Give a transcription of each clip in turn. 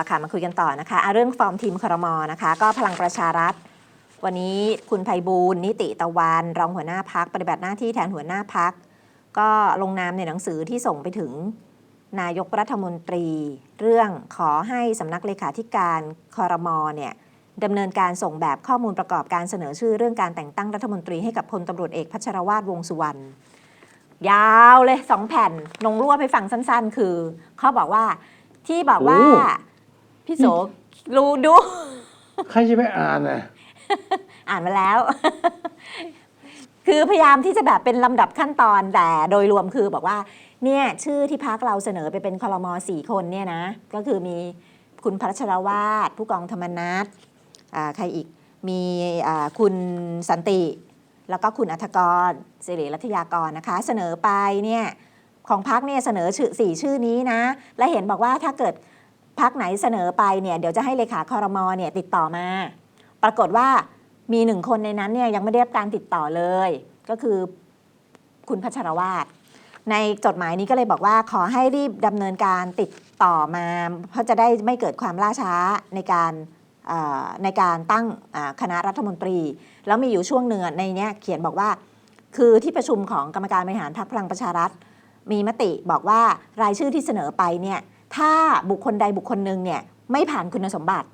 ละค่ะ มาคุยกันต่อนะคะะเรื่องฟอร์มทีมครมนะคะ ก็พลังประชารัฐ วันนี้คุณไพบูลนิติตะวัน รองหัวหน้าพัก ปฏิบัติหน้าที่แทนหัวหน้าพัก ก็ลงนามในหนังสือที่ส่งไปถึงนายกรัฐมนตรี เรื่องขอให้สำนักเลขาธิการคอรมอเนี่ยดำเนินการส่งแบบข้อมูลประกอบการเสนอชื่อเรื่องการแต่งตั้งรัฐมนตรีให้กับพลตำรวจเอกพัชรวาทวงสุวรรณยาวเลยสองแผ่นลงรวบให้ฟังสั้น ๆ คือเขาบอกว่าที่บอกว่า พี่โสรู้ดู ใครจะไปอ่านน่ะ อ่านมาแล้ว คือพยายามที่จะแบบเป็นลำดับขั้นตอนแต่โดยรวมคือบอกว่า เนี่ยชื่อที่พักเราเสนอไปเป็นคอรมอสี่คนเนี่ยนะ ก็คือมีคุณพัชรวาทผู้กองธรรมนัฐอ่าใครอีกมีอ่าคุณสันติ แล้วก็คุณอัธกรสิริรัตยากรนะคะ เสนอไปเนี่ยของพักเนี่ยเสนอชื่อสี่ชื่อนี้นะ และเห็นบอกว่าถ้าเกิด พักไหนเสนอไปเนี่ยเดี๋ยวจะให้เลขาคอรมอเนี่ยติดต่อมา ปรากฏว่ามีหนึ่งคนในนั้นเนี่ยยังไม่ได้รับการติดต่อเลย ก็คือคุณพัชรวาทในจดหมายนี้ก็เลยบอกว่าขอให้รีบดำเนินการติดต่อมา เพราะจะได้ไม่เกิดความล่าช้าในการในการตั้งคณะรัฐมนตรี แล้วมีอยู่ช่วงหนึ่งอในเนี้ยเขียนบอกว่า คือที่ประชุมของกรรมการบริหารพรรคพลังประชารัฐ มีมติบอกว่ารายชื่อที่เสนอไปเนี่ย ถ้าบุคคลใดบุคคลหนึ่งเนี่ยไม่ผ่านคุณสมบัติ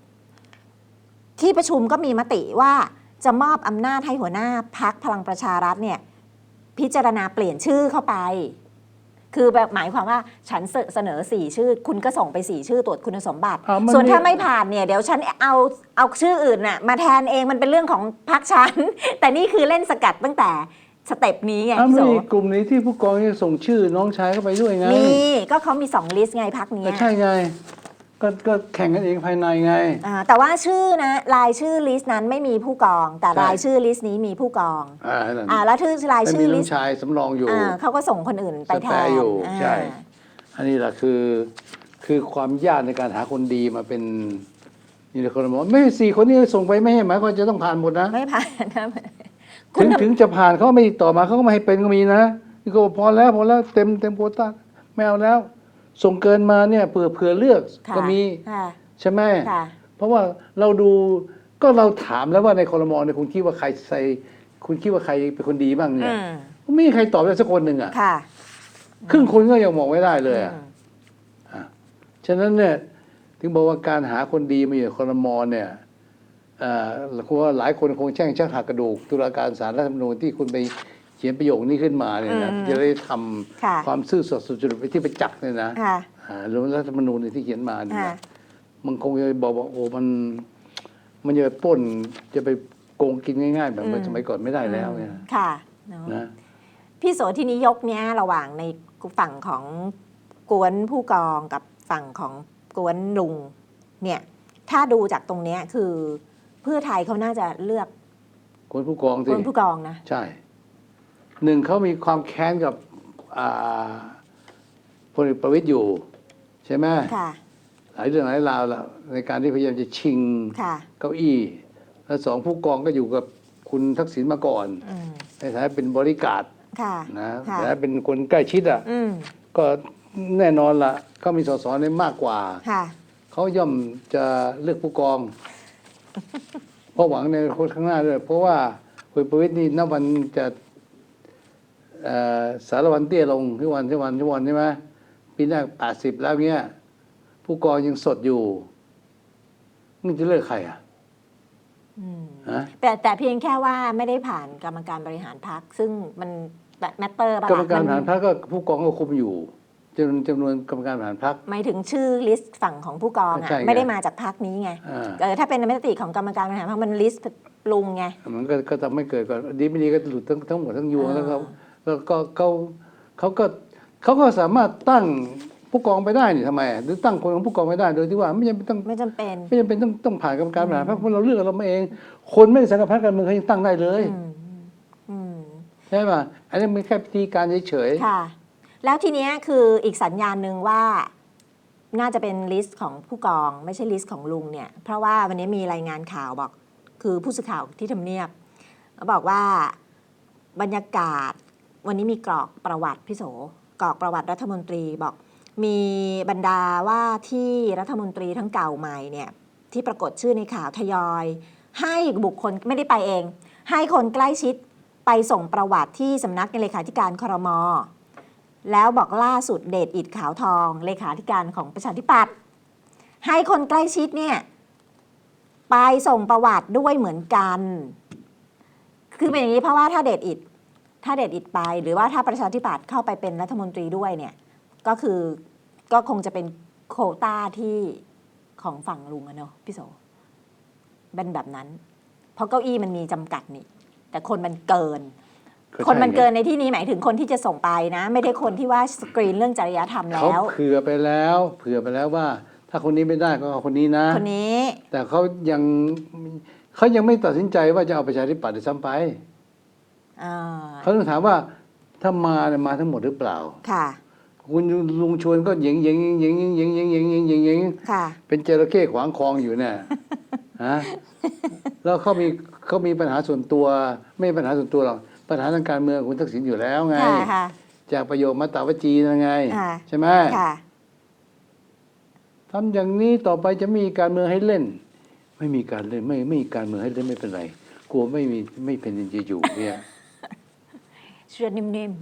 ที่ประชุมก็มีมติว่าจะมอบอำนาจให้หัวหน้าพักพลังประชารัฐเนี่ยพิจารณาเปลี่ยนชื่อเข้าไป คือแบบหมายความว่าฉันเสเสนอสี่ชื่อ คุณก็ส่งไปสี่ชื่อตรวจคุณสมบัติอ่ามันส่วนมีถ้าไม่ผ่านเนี่ยเดี๋ยวฉันเอาเอาชื่ออื่นน่ะมาแทนเองมันเป็นเรื่องของพักฉัน แต่นี่คือเล่นสกัดตั้งแต่ สเต็ปนี้ไงอ้าวพี่โสมีกลุ่มนี้ที่ผู้กองจะส่งชื่อน้องชายเข้าไปด้วยไงมีก็เขามีสองลิสต์ไงพักนี้ก็ใช่ไงก็ก็แข่งกันเองภายในไง อ่าแต่ว่าชื่อนะรายชื่อลิสต์นั้นไม่มีผู้กอง แต่ใช่ รายชื่อลิสต์นี้มีผู้กองอ่านั่นอ่าแล้วชื่อรายแต่ชื่มีอน้ลิอสงต์ชายสำรองอยู่ อ่าเขาก็ส่งคนอื่นไปแทสแปนร์อยู่าใช่อันนี้แหละคือ คือความยากในการหาคนดีมาเป็นนี่เลยคนบอกว่าไม่สี่คนนี้ส่งไปไม่ให้หมายความว่าจะต้องผ่านหมดนะ ไม่ผ่านนะคุ ถึณงถึงจะผ่านเขาไม่ติดต่อมาเขาก็ไม่ให้เป็นก็มีนะนี่ก็บอกพอแล้วพอแล้วเต็มเต็มโควต้าไม่เอาแล้ว ส่งเกินมาเนี่ยเผื่อเผื่อเลือกค่ะก็มีค่ะใช่ไหมค่ะเพราะว่าเราดูก็เราถามแล้วว่าในคอรมอเนี่ยคุณคิดว่าใครใส่คุณคิดว่าใครเป็นคนดีบ้างเนี่อืยมไม่มีใครตอบได้สักคนหนึ่งอะค่ะครึ่งคนก็ยังมองไม่ได้เลยอะอืมฉะนั้นเนี่ย ถึงบอกว่าการหาคนดีมาอยู่ในคอรมอเนี่ย เอ่อคงว่าหลายคนคงแช่งชักหักกระดูกตุลาการศาลรัฐธรรมนูญที่คุณไปเขียนประโยคนี้ขึ้นมาเนี่ยนะจะได้ทำค่ะความซื่อสัตย์สุจริตไปที่ประจักษ์เนี่ยนะค่ะอ่าหรือรัฐธรรมนูญที่เขียนมาเนี่ยค่ะนะมันคงจะบอกว่าโอ้มัน มันจะไปปล้นจะไปโกงกินง่ายๆ แบบเมื่อสมัยก่อนไม่ได้แล้วเนี่ยค่ะเนอะนะพี่โสที่นี้ยกเนี้ยระหว่างในฝั่งของกวนผู้กองกับฝั่งของกวนลุงเนี่ยถ้าดูจากตรงเนี้ยคือ เพื่อไทยเขาน่าจะเลือกคนผู้กองกสิวนผู้กองนะ ใช่หนึ่งเขามีความแค้นกับอ่าพลเอกประวิตยอยู่ ใช่ไหมค่ะ หลายเรื่องหลายราวแล้วในการที่พยายามจะชิงค่ะ เก้าอี้ แล้วสองผู้กองก็อยู่กับคุณทักษิณมาก่อน อืมในฐานะเป็นบริการดค่ะ นะค่ะแต่ถ้าเป็นคนใกล้ชิดอะ อืมก็แน่นอนละเขามีสสในมากกว่า ค่ะ เขาย่อมจะเลือกผู้กอง เพราะหวังในอนาคนข้างหน้าด้วย เพราะว่าคุณประวิตรนี่นับวันจะเอ่อสารวันเตี้ยลงทุกวันทุกวันทุกวันใช่ไหมปีหน้าแปดสิบแล้วเนี้ย ผู้กองยังสดอยู่นี่จะเลือกใครอะอืมฮะแต่แต่เพียงแค่ว่าไม่ได้ผ่านกรรมการบริหารพักซึ่งมันแมตเตอร์ป่ะกรรมการบนริหารพรรคก็ผู้กองก็คุมอยู่ จำนวนจำนวนกรรมการบริหารพรรค หมายถึงชื่อลิสต์ฝั่งของผู้กองใช่อะไง ไม่ได้มาจากพักนี้ไงอ่าเออถ้าเป็นมติของกรรมการบริหารพักมันลิสต์ลุงไง มันก็ก็ทำให้เกิดก่อนดีไม่ดีก็หลุดทั้งทั้งหมดทั้งยวงอ่า แล้วเขาแล้วก็เขาเขาก็เขาก็สามารถตั้งผู้กองไปได้นี่ทำไมอะหรือตั้งคนของผู้กองไม่ได้โดยที่ว่าไม่จำเป็นต้องไม่จำเป็นไม่จำเป็นต้องต้องผ่านกรรมการบริหารพรรคเพราะเราเลือกเรามาเอง คนไม่ได้สังกัดพรรคการเมืองเขายังตั้งได้เลยอืมอืมใช่ป่ะอันนี้มันแค่พิธีการเฉยค่ะ แล้วทีนี้คืออีกสัญญาณหนึ่งว่าน่าจะเป็นลิสต์ของผู้กองไม่ใช่ลิสต์ของลุงเนี่ยเพราะว่าวันนี้มีรายงานข่าวบอก คือผู้สื่อข่าวที่ทำเนียบบอกว่าบรรยากาศวันนี้มีกรอกประวัติพี่โสกรอกประวัติรัฐมนตรีบอก มีบรรดาว่าที่รัฐมนตรีทั้งเก่าใหม่เนี่ยที่ปรากฏชื่อในข่าวทยอย ให้บุคคลไม่ได้ไปเอง ให้คนใกล้ชิดไปส่งประวัติที่สำนักเลขาธิการครม แล้วบอกล่าสุดเดชอิดขาวทอง เลขาธิการของประชาธิปัตย์ให้คนใกล้ชิดเนี่ย ไปส่งประวัติด้วยเหมือนกัน คือเป็นอย่างนี้เพราะว่าถ้าเดชอิดถ้าเดชอิดไป หรือว่าถ้าประชาธิปัตย์เข้าไปเป็นรัฐมนตรีด้วยเนี่ย ก็คือก็คงจะเป็นโคต้าที่ของฝั่งลุงอะเนาะพี่โสเป็นแบบนั้น เพราะเก้าอี้มันมีจำกัดนี่ แต่คนมันเกิน ก็ใช่คนมันไงเกินในที่นี้หมายถึงคนที่จะส่งไปนะ ไม่ได้คนที่ว่าสกรีนเรื่องจริยธรรมเขาแล้ว เผื่อไปแล้ว เผื่อไปแล้วว่า ถ้าคนนี้ไม่ได้ก็เอาคนนี้นะ คนนี้ แต่เขายังเขายังไม่ตัดสินใจว่าจะเอาประชาธิปัตย์หรือซ้ำไปอ่าเขาต้องถามว่าถ้ามาเนี่ยมาทั้งหมดหรือเปล่า ค่ะ คุณลุงชวนก็เหยิงเหยิงเหยิงเหยิงเหยิงเหยิงเหยิงเหยิงเหยิงเหยิงค่ะ เป็นจระเข้ขวางคลองอยู่เนี่ยฮะแล้วเขามีเขามีปัญหาส่วนตัว ไม่ใช่ปัญหาส่วนตัวหรอก ปัญหาทางการเมืองคุณทักษิณอยู่แล้วไง ค่ะค่ะจากประโยคมาตาวจีนั่นไงอ่าใช่ไหมค่ะ ทำอย่างนี้ต่อไปจะมีการเมืองให้เล่น ไม่มีการเล่นไม่ไม่มีการเมืองให้เล่นไม่เป็นไรกลัวไม่มีไม่เป็นจะอยู่เนี่ยเชื่อนิ่ม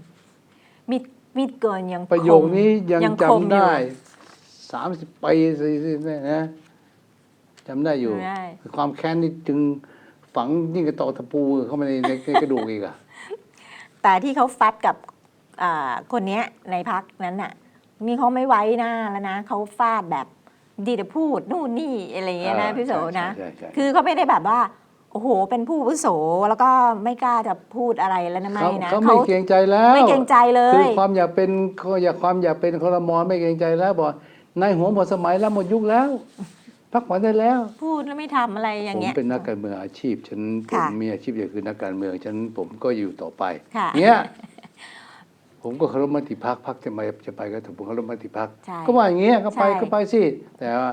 ๆมีดมีดเกินยังประโยคนี้ยังคมจำอยู่ได้สามสิบปีสี่สิบเนี่ยนะจำได้อยู่ ได้ ความแค้นนี่จึงฝังยิ่งกระตอกตะปูเข้ามาในในในกระดูกอีกอะ แต่ที่เขาฟัดกับอ่าคนเนี้ยในพักนั้นน่ะ นี่เขาไม่ไว้หน้าแล้วนะเขาฟาดแบบดีแต่พูดนู่นนี่อะไรอย่างเงี้ยนะพี่โสนะใช่ใช่ใช่คือเขาไม่ได้แบบว่าโอ้โห เป็นผู้อาวุโสแล้วก็ไม่กล้าจะพูดอะไรแล้วนะไม่เขานะเขาไม่เกรงใจแล้ว ไม่เกรงใจเลคือยความอยากเป็นเขาอยากความอยากเป็นคอรมอไม่เกรงใจแล้วบอกนายหัวหมดสมัยแล้วหมดยุคแล้ว พักผ่อนได้แล้ว พูดแล้วไม่ทำอะไรอย่างผมเงี้ย เป็นนักการเมืองอาชีพ ฉันผมค่ะมีอาชีพอย่างคือนักการเมืองฉันผมก็อยู่ต่อไปค่ะ เนี้ยผมก็เคารพมติพักพักจะมาจะไปก็ถูกผมเคารพมติพักใช่ก็ว่าอย่างเงี้ยก็ไปใช่ก็ไปสิแต่ว่า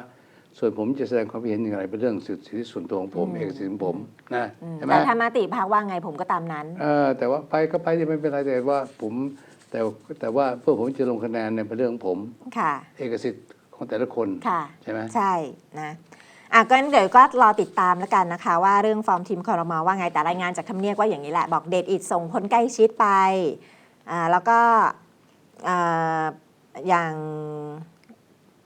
ส่วนผมจะแสดงความคิดเห็นอย่างไรเป็นเรื่องสิทธิส่วนตัวของผมอืม เอกสิทธิของผมนะอืมใช่ไหม แต่ถ้ามาติพักว่าไงผมก็ตามนั้น เออแต่ว่าไปก็ไปไม่เป็นไรแต่ว่าผมแต่แต่ว่าเพื่อผมจะลงคะแนนเนี่ยเป็นเรื่องของผม ค่ะ เอกสิทธิ์ ของแต่ละคนค่ะใช่ไหมใช่นะอะก็งั้นเดี๋ยวก็รอติดตามแล้วกันนะคะ ว่าเรื่องฟอร์มทีมคอรมอว่าไงแต่รายงานจากทำเนียบว่าอย่างนี้แหละ บอกเดทอิดส่งคนใกล้ชิดไปอ่าแล้วก็อ่าอย่าง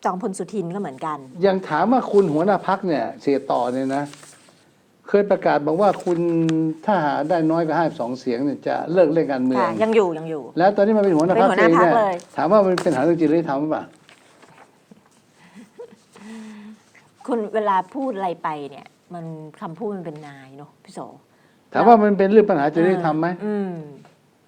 จอมพลสุทินก็เหมือนกัน ยังถามว่าคุณหัวหน้าพักเนี่ยเสียต่อเนี่ยนะ เคยประกาศบอกว่าคุณถ้าหาได้น้อยกว่าห้าสองเสียงเนี่ยจะเลิกเล่นการเมือง ค่ะยังอยู่ยังอยู่ แล้วตอนนี้มันเป็นหัวหน้าพักเป็นหัวหน้าพรรคเองเลย ถามว่ามันเป็นหาเรื่องจริยธรรมหรือเปล่า คุณเวลาพูดอะไรไปเนี่ย มันคำพูดมันเป็นนายเนาะพี่โสถามว่ามันเป็นเรื่องปัญหาจริยธรรมไหมอืม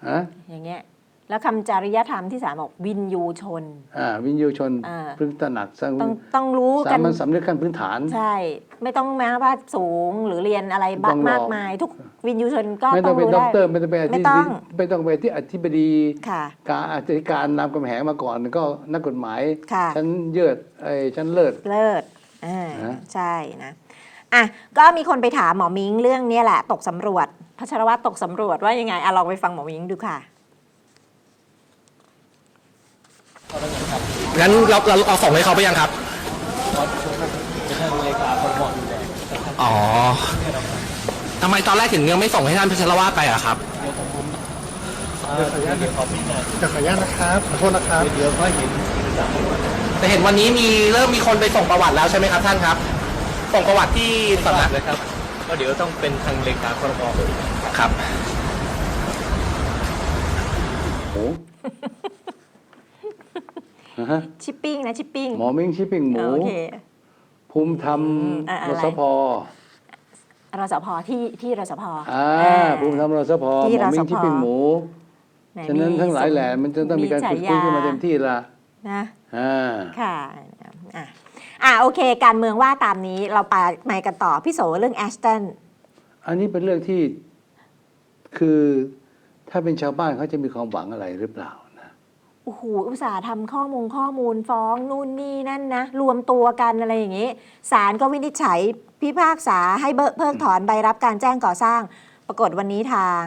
ฮะอย่างเงี้ย แล้วคำจริยธรรมที่สามบอกวินยูชน อ่าวินยูชนอ่า พึงตระหนักสร้างต้องต้องรู้สากันมัญสำนึกขั้นพื้นฐาน ใช่ ไม่ต้องแม้ว่าสูงหรือเรียนอะไรบ้าต้องรอมากมาย ทุกวินยูชนก็ไม่ต้ต้อองงเป็นรู้ด็อกได้ เตอร์ไม่ต้องเป็นอธิไม่ต้อง ไม่ต้องเป็นที่อธิบดีค่ะ การอธิการนำกำแหงมาก่อนก็นักกฎหมาย ค่ะฉันเยิดไอ้ฉันเลิศ เลิศ อ่านะใช่นะอะก็มีคนไปถามหมอมิงเรื่องเนี้ยแหละ ตกสำรวจพัชรวัตรตกสำรวจว่ายังไงอะลองไปฟังหมอมิงดูค่ะงั้นเราเราเอาส่งให้เขาไปยังครับอ๋อทำไมตอนแรกถึงยังไม่ส่งให้ท่านพัชรวาทไปอะครับ จะขออนุญาตนะครับขอโทษนะครับเดี๋ยวก็เห็นแต่เห็นวันนี้มีเริ่มมีคนไปส่งประวัติแล้วใช่ไหมครับท่านครับ ส่งประวัติที่สำนักเลยครับ ก็เดี๋ยวต้องเป็นทางเลขาครมครับโอ้นะฮะชิปปิ้งนะชิปปิ้งหมอมิ้งชิปปิ้งหมูโอเคภูมิธรรมอะอะรไรสพรสพที่ที่รสพอ่าภูมิธรรมรสพหที่มอมิ้งรสพชิปปิ้งหมูไห ฉะนั้นทั้งหลายแหล่มันจะต้องมีการฉฝึกฟื้นขึ้นมาเต็มที่ละนะอ่าค่ะอะอะโอเค การเมืองว่าตามนี้เราไปไปกันต่อพี่โสเรื่องแอชตันอันนี้เป็นเรื่องที่คือถ้าเป็นชาวบ้านเขาจะมีความหวังอะไรหรือเปล่านะโอ้โหอุตส่าห์ทำข้อมูลข้อมูลฟ้องนู่นนี่นั่นนะ รวมตัวกันอะไรอย่างนี้ศาลก็วินิจฉัยพิพากษาให้เบิกเพิกถอนใบรับการแจ้งก่อสร้าง ปรากฏวันนี้ทาง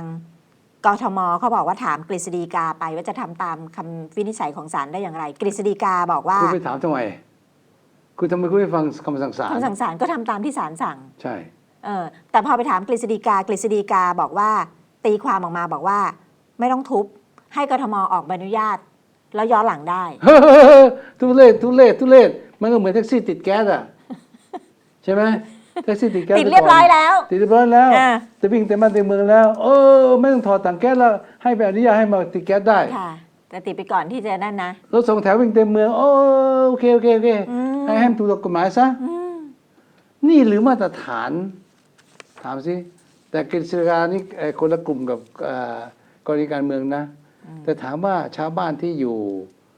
กทมเขาบอกว่าถามกฤษฎีกาไปว่าจะทำตามคำวินิจฉัยของศาลได้อย่างไร กฤษฎีกาบอกว่าคุณไปถามทำไม คุณทำไมคุณไม่ฟังคำสั่งศาลคำสั่งศาลก็ทำตามที่ศาลสั่ง ใช่ เออแต่พอไปถามกฤษฎีกากฤษฎีกาบอกว่า ตีความออกมาบอกว่า ไม่ต้องทุบ ให้กทมออกใบอนุญาต แล้วย้อนหลังได้ ทุเรศทุเรศทุเรศมันก็เหมือนแท็กซี่ติดแก๊สอะ ใช่ไหม แท็กซี่ติดแก๊สติดเรียบร้อยแล้ว ติดเรียบร้อยแล้วอ่า จะวิ่งเต็มบ้านเต็มเมืองแล้ว เออ ไม่ต้องถอดถังแก๊สแล้วให้ไปอนุญาตให้มาติดแก๊สได้ ค่ะ แต่ติดไปก่อนที่จะนั่นนะ รถสองแถววิ่งเต็มเมืองโอโอเคโอเคโอเคอืม ให้ให้มันถูกกฎหมายซะ อืมนี่หรือมาตรฐาน ถามสิแต่กฤษฎีกานี่เอ่อคนละกลุ่มกับเอ่อกรณีการเมืองนะ แต่ถามว่าชาวบ้านที่อยู่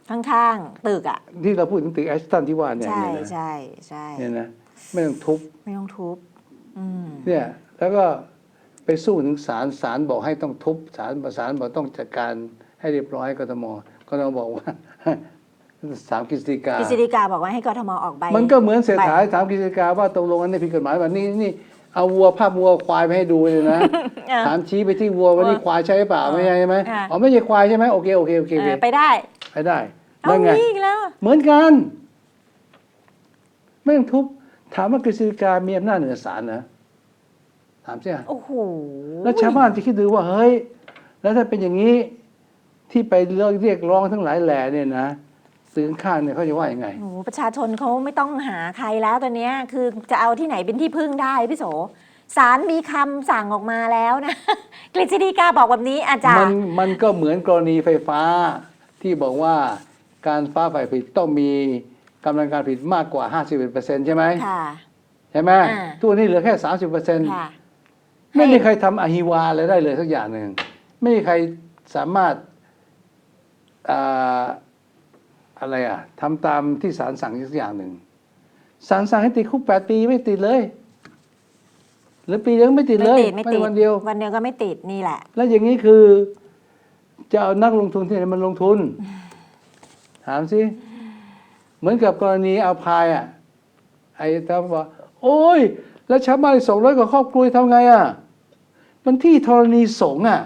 ข้างๆตึกอะ ที่เราพูดถึงตึกแอสตันที่ว่าเนี่ยใช่เนี่ยนะใช่ใช่ เนี่ยนะ ไม่ต้องทุบไม่ต้องทุบอืมเนี่ยแล้วก็ไปสู้ถึงศาลศาลบอกให้ต้องทุบศาลศาลบอกต้องจัดการให้เรียบร้อยกทมกทมบอกว่าสามกฤษฎีกากฤษฎีกาบอกว่าให้กทมออกใบมันก็เหมือนเศรษฐาใบถามกฤษฎีกาว่าตกลงอันนี้ผิดกฎหมายแบบนี้นี่เอาวัวภาพวัวควายไปให้ดูเลยนะเออถามชี้ไปที่วัวว่านี่ควายใช่หรือเปล่าไม่ใช่ใช่ไหมอะอ๋อไม่ใช่ควายใช่ไหมโอเคโอเคโอเคโอเอเคอไปได้ไปได้เอานั่นไงนี่อีกแล้ว เหมือนกัน ไม่ต้องทุบ ถามว่ากฤษฎีกามีอำนาจเหนือศาลนะถามสิอะโอ้โหแล้วชาวบ้านจะคิดดูว่าเฮ้ย แล้วถ้าเป็นอย่างนี้ที่ไปเรียกร้องทั้งหลายแหล่เนี่ยนะสื่อข้างเนี่ยเขาจะว่ายังไงโอ้โหประชาชนเขาไม่ต้องหาใครแล้วตอนเนี้ยคือจะเอาที่ไหนเป็นที่พึ่งได้พี่โสศาลมีคำสั่งออกมาแล้วนะกฤษฎีกาบอกแบบนี้อาจารมันย์มันก็เหมือนกรณีไฟฟ้าที่บอกว่าการฟ้าฝ่ายผลิตต้องมี กำลังการผลิตมากกว่า 51%ใช่ไหมค่ะ ใช่ไหมอ่า ตัวนี้เหลือแค่30%ค่ะไม่มีใครทำอหิวาอะไรได้เลยสักอย่างหนึ่ง ไม่มีใครสามารถอ่าอะไรอะทำตามที่ศาลสั่งสักอย่างหนึ่งศาลสั่งให้ติดคุกแปดปีไม่ติดเลย หรือปีเดียวก็ไม่ติดไม่เลยติดไม่ติดวันเดียว วันเดียวก็ไม่ติดนี่แหละ แล้วอย่างนี้คือ จะเอานักลงทุนที่ไหนมันลงทุน ถามสิ เหมือนกับกรณีเอาพายอะไอ้ท่านบอกโอ้ย แล้วชาวบ้านสองร้อยกว่าครอบครัวทำไงอะมันที่ธรณีสงฆ์อะ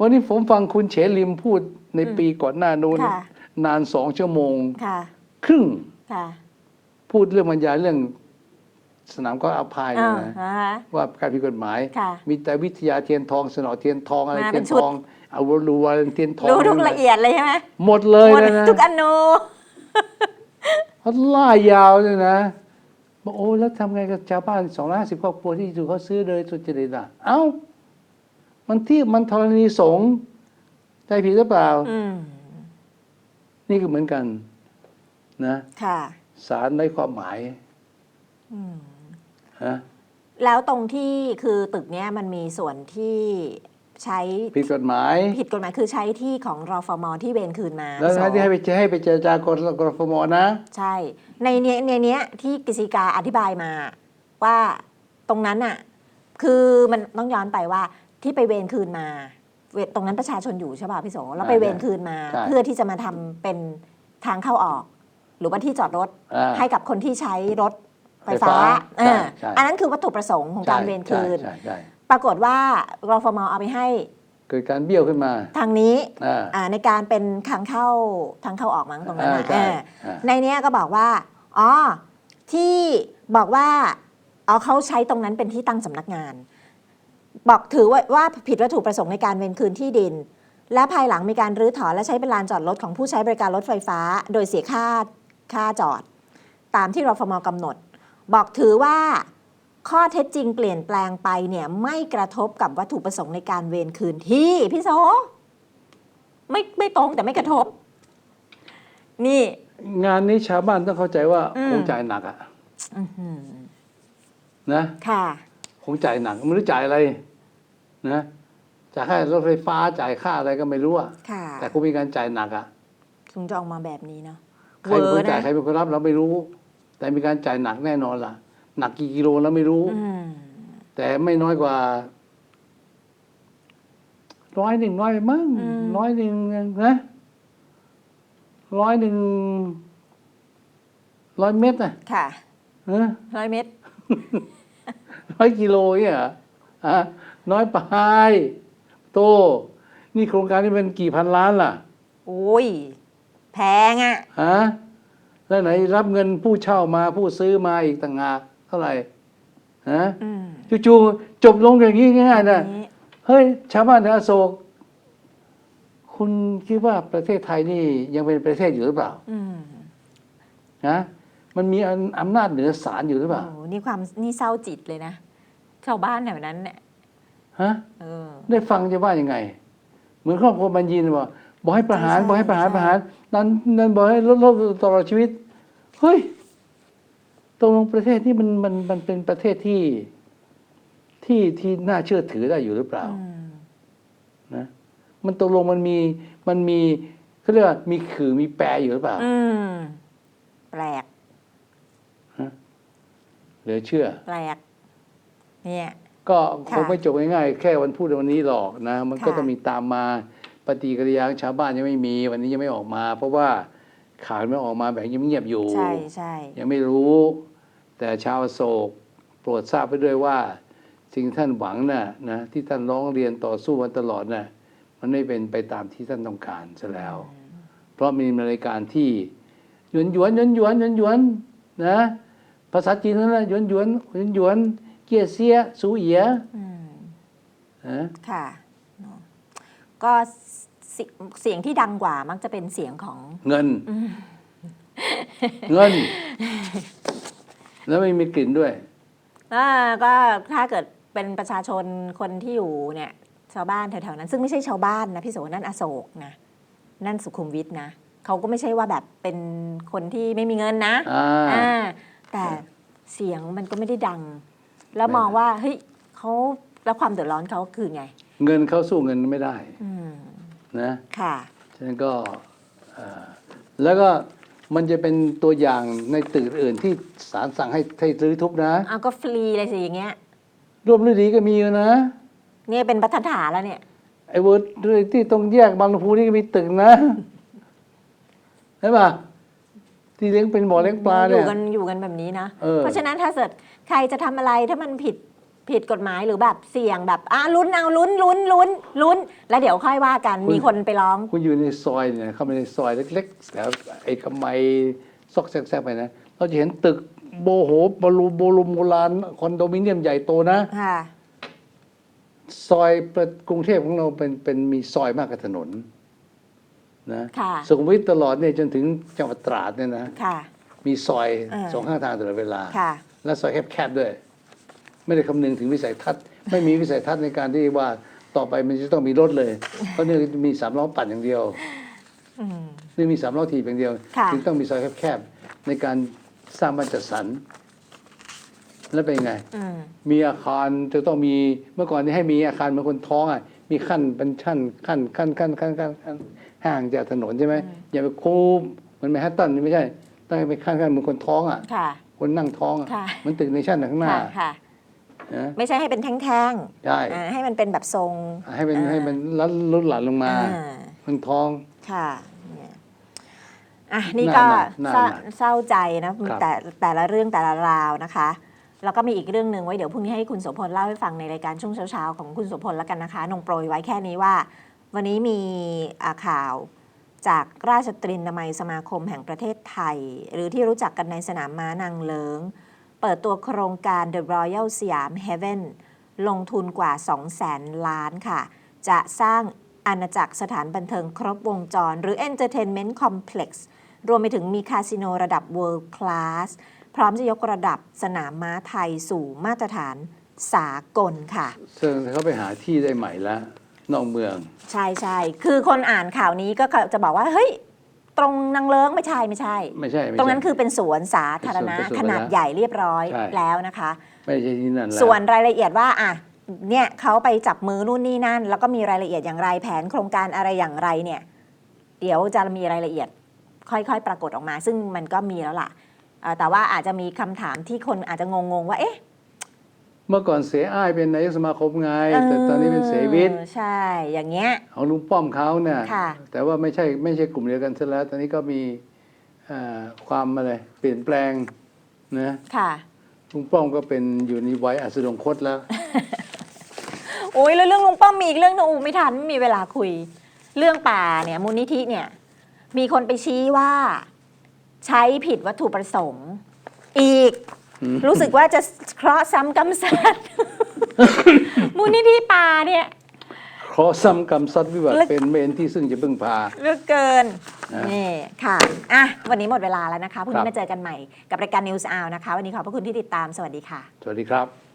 วันนี้ผมฟังคุณเฉลิมพูดในอืมปีก่อนหน้านู้นค่ะนานสองชั่วโมงค่ะครึ่งค่ะพูดเรื่องบรรยายเรื่องสนามก็เอาพายอ่าเนี่ยนะนะคะว่าการผิดกฎหมายค่ะมีแต่วิทยาเทียนทอง สนอเทียนทองอะไรมาเทีเป็ยนนชุทดองเอารูวาเลนเทียนทองรู้ทุกละเอียดเลยใช่ไหมหมดเลยหมดนะนะทุกอนู เขาล่ายาวเลยนะบอกโอ้แล้วทำไงกับชาวบ้านสองร้อยห้าสิบครอบครัวที่อยู่เขาซื้อโดยสุจริตอะเอ้า มันที่มันธรณีสงฆ์ใจผิดหรือเปล่า อืมนี่ก็เหมือนกัน นะค่ะสารในความหมายอืม ฮะ แล้วตรงที่คือตึกเนี้ยมันมีส่วนที่ ใช้ผิดกฎหมายผิดกฎหมายคือใช้ที่ของรอฟมที่เวนคืนมาแล้วสองให้ไปให้ไปเจรจากรกรฟมนะ ใช่ ในเนี้ยในเนี้ยที่กฤษฎีกาอธิบายมา ว่าตรงนั้นน่ะคือมันต้องย้อนไปว่าที่ไปเวนคืนมาเวตรงนั้นประชาชนอยู่ใช่ป่ะพี่โสแล้วไปใช่เวนคืนมาใช่เพื่อที่จะมาทำเป็นทางเข้าออก หรือว่าที่จอดรถอ่าให้กับคนที่ใช้รถไฟไฟฟ้าฟ้าเออใช่ใช่อันนั้นคือวัตถุประสงค์ของการเวนคืนใช่ใช่ใช่ ปรากฏว่ารฟมเอาไปให้ เกิดการเบี้ยวขึ้นมา ทางนี้อ่าอ่าในการเป็นทางเข้าทางเข้าออกมั้งตรงนั้นอ่าน่ะใช่เอออ่าในเนี้ยก็บอกว่าอ๋อที่บอกว่าเอาเขาใช้ตรงนั้นเป็นที่ตั้งสำนักงาน บอกถือว่าว่าผิดวัตถุประสงค์ในการเวนคืนที่ดิน และภายหลังมีการรื้อถอนและใช้เป็นลานจอดรถของผู้ใช้บริการรถไฟฟ้า โดยเสียค่าค่าจอด ตามที่รฟมกำหนด บอกถือว่า ข้อเท็จจริงเปลี่ยนแปลงไปเนี่ยไม่กระทบกับวัตถุประสงค์ในการเวนคืนที่พี่โซไม่ไม่ตรงแต่ไม่กระทบ นี่ งานนี้ชาวบ้านต้องเข้าใจว่าอืมคงจ่ายหนักอะอื้อหือนะค่ะคงจ่ายหนักไม่รู้จ่ายอะไรนะจ่ายค่ารถไฟฟ้าจ่ายค่าอะไรก็ไม่รู้อะค่ะแต่คงมีการจ่ายหนักอะถึงจะออกมาแบบนี้เนาะใครเป็นคนจ่ายนะใครเป็นคนรับเราไม่รู้ แต่มีการจ่ายหนักแน่นอนล่ะ หนักกี่กิโลเราไม่รู้อืมแต่ไม่น้อยกว่า ร้อยหนึ่งน้อยไปมั้งร้อยหนึ่งนะร้อยหนึ่งร้อยเมตรนะค่ะฮะร้อยเมตรร้อยกิโลเนี่ยเหรอฮะน้อยไปโต นี่โครงการนี้เป็นกี่พันล้านล่ะ โอ้ย แพงอะ่ะฮะแล้วไหนรับเงินผู้เช่ามาผู้ซื้อมาอีกต่างหากเท่าไหร่ฮะอืมจู่ๆจบลงอย่างนี้ง่ายๆนะนี้เฮ้ยชาวบ้านแถวอโศกคุณคิดว่าประเทศไทยนี่ยังเป็นประเทศอยู่หรือเปล่าอืมฮะมันมีอำอำนาจเหนือศาลอยู่หรือเปโอ้ล่าโหนี่ความนี่เศร้าจิตเลยนะชาวบ้านแถวนั้นเนี่ยฮะเออได้ฟังจะว่ายังไง เหมือนครอบครัวบัญญีนบอกบอกให้ประหารใช่บอกให้ประหารใช่ประหาร นั้นนั้นบอกให้ลดลดตลอดชีวิต เฮ้ย ตกลงประเทศที่มันมันมันเป็นประเทศที่ที่ที่น่าเชื่อถือได้อยู่หรือเปล่าอืมนะมันตกลงมันมีมันมีเขาเรียกว่ามีขื่อมีแปรอยู่หรือเปล่าอืมแปลกเหลือเชื่อแปลกเนี่ยก็คค่ะงไม่จบง่ายๆแค่วันพูดวันนี้หรอกนะ มันก็ค่ะต้องมีตามมาปฏิกิริยาของชาวบ้านยังไม่มี วันนี้ยังไม่ออกมา เพราะว่า ข่าวไม่ออกมาแบบเงียบๆอยู่ ใช่ใช่ยังไม่รู้ แต่ชาวอโศกโปรดทราบไปด้วยว่าสิ่งที่ท่านหวังน่ะนะที่ท่านร้องเรียนต่อสู้มาตลอดน่ะมันไม่เป็นไปตามที่ท่านต้องการซะแล้ว เพราะมีรายการที่หยวนหยวนหยวนหยวนหยวนหยวนนะ ภาษาจีนนั่นแหละหยวนหยวนหยวนหยวนเกียเสียสูเอียอืมนะค่ะเนอะก็ เสีเสียงที่ดังกว่ามักจะเป็นเสียงของ เงินเงิน แล้วไม่มีกลิ่นด้วย อ่าก็ถ้าเกิดเป็นประชาชนคนที่อยู่เนี่ย ชาวบ้านแถวๆนั้น ซึ่งไม่ใช่ชาวบ้านนะพี่โสนั่นอโศกนะนั่นสุขุมวิทนะเขาก็ไม่ใช่ว่าแบบเป็นคนที่ไม่มีเงินนะอ่า อ่าแต่เสียงมันก็ไม่ได้ดัง แล้วไม่มองว่าเฮ้ยเขาแล้วความเดือดร้อนเขาคือไง เงินเขาสู้เงินไม่ได้ อืม นะค่ะฉะนั้นก็เอ่อแล้วก็มันจะเป็นตัวอย่างในตึกอื่นที่ศาลสั่งให้ให้รื้อทุบนะเอาก็ฟรีเลยสิอย่างเงี้ยร่วมฤดีก็มีอยู่นะเนี่ยเป็นบรรทัดฐานแล้วเนี่ยไอ้เวิร์ดที่ตรงแยกบางลำพูนี่ก็มีตึกนะใช่ป่ะที่เลี้ยงเป็นบ่อเลี้ยงปลาอเนี่ยยู่กันอยู่กันแบบนี้นะเออเพราะฉะนั้นถ้าเกิดใครจะทำอะไรถ้ามันผิด ผิดกฎหมายหรือแบบเสี่ยงแบบอะลุ้นเอาลุ้นลุ้นลุ้นลุ้น แล้วเดี๋ยวค่อยว่ากันมีคนไปร้อง คุณอยู่ในซอยเนี่ยเข้าไปในซอยเล็กๆแถวไอ้กำไมซอกแซกๆไปนะเราจะเห็นตึกโบโหบรูโบรูมโบราณคอนโดมิเนียมใหญ่โตนะค่ะ ซอยประกรุงเทพของเราเป็นเป็นมีซอยมากกว่าถนนนะค่ะ สุขุมวิทตลอดเนี่ยจนถึงจังหวัดตราดเนี่ยนะ ค่ะ มีซอยอ่าสองข้างทางตลอดเวลา ค่ะ และซอยแคบๆด้วย ไม่ได้คำนึงถึงวิสัยทัศน์ ไม่มีวิสัยทัศน์ในการที่ว่าต่อไปมันจะต้องมีรถเลยเพราะเนี่ยมีสามล้อปั่นอย่างเดียวอืมนี่มีสามล้อถีบอย่างเดียวค่ะจึงต้องมีซอยแคบๆในการสร้างบ้านจัดสรรแล้วเป็นยังไงอืมมีอาคารจะต้องมีเมื่อก่อนนี่ให้มีอาคารเหมือนคนท้องอะมีขั้นเป็นชั้นขั้นขั้นขั้นขั้นขั้นขั้นห่างจากถนนใช่ไหมอย่าไปคูบเหมันแมนฮัตตันนี่ไม่ใช่ต้องให้ไปขั้นขั้นเหมือนคนท้องอะค่ะคนนั่งท้องอะค่ะเหมันตึกในชั้นข้างหน้าค่ะค่ะ นะไม่ใช่ให้เป็นแท่งใช่ๆอ่าให้มันเป็นแบบทรง ให้มันอ่า ให้มันลัดลุดหลั่นลงมา อ่าคนท้อง ค่ะเนี่ยอะนี่น่าก็น่าเศร้าน่าเศร้าใจนะครับแต่แต่ละเรื่องแต่ละราวนะคะ แล้วก็มีอีกเรื่องหนึ่งไว้เดี๋ยวพรุ่งนี้ให้คุณโสพลเล่าให้ฟังในรายการช่วงเช้าๆของคุณโสพลแล้วกันนะคะนงโปรยไว้แค่นี้ว่า วันนี้มีอ่าข่าวจากราชตรินนามัยสมาคมแห่งประเทศไทย หรือที่รู้จักกันในสนามม้านางเลิง เปิดตัวโครงการ The Royal Siam Heaven ลงทุนกว่า 200,000 ล้านค่ะ จะสร้างอาณาจักรสถานบันเทิงครบวงจร หรือ Entertainment Complex รวมไปถึงมีคาสิโนระดับ World Class พร้อมจะยกระดับสนามม้าไทยสู่มาตรฐานสากลค่ะ ซึ่งเขาไปหาที่ได้ใหม่แล้วนอกเมือง ใช่ใช่ คือคนอ่านข่าวนี้ก็จะบอกว่า เฮ้ย ตรงนางเลิงไม่ใช่ไม่ใช่ ไม่ใช่ไม่ตรงนั้นใช่คือเป็นสวนสาธารณะเป็นสวนขนาดเป็นสวนใหญ่เรียบร้อยใช่ แล้วนะคะ ไม่ใช่ที่นั่นแล้ว ส่วนรายละเอียดว่าอะเนี่ยเขาไปจับมือนู่นนี่นั่น แล้วก็มีรายละเอียดอย่างไรแผนโครงการอะไรอย่างไรเนี่ย เดี๋ยวจะมีรายละเอียดค่อยๆ ปรากฏออกมา ซึ่งมันก็มีแล้วล่ะเอ่อแต่ว่าอาจจะมีคำถามที่คนอาจจะงงๆว่าเอ๊ะ เมื่อก่อนเสอ้ายเป็นนายกสมาคมไง แต่ตอนนี้เป็นเสวิทย์ออใช่ อย่างเงี้ย ของลุงป้อมเขาเนี่ยค่ะแต่ว่าไม่ใช่ไม่ใช่กลุ่มเดียวกันซะแล้ว ตอนนี้ก็มีเอ่อความอะไรเปลี่ยนแปลงนะค่ะลุงป้อมก็เป็นอยู่ในวัยอัสดงคตแล้ว โอ้ยแล้วเรื่องลุงป้อมมีอีกเรื่องหนึงอูไม่ทันไม่มีเวลาคุย เรื่องป่าเนี่ยมูลนิธิเนี่ย มีคนไปชี้ว่า ใช้ผิดวัตถุประสงค์ อีกอืม รู้สึกว่าจะเคราะห์ซ้ำกำซัด มูลนิธิป่าเนี่ยเคราะห์ซ้ำกรรมซัดวิบัติแล้วเป็นเมนที่ซึ่งจะพึ่งพา เลือกเกิน นะนี่ค่ะ อะ วันนี้หมดเวลาแล้วนะคะพรุ่งครันี้บ มาเจอกันใหม่กับรายการ News Hour นะคะ วันนี้ขอบพระคุณที่ติดตาม สวัสดีค่ะ สวัสดีครับ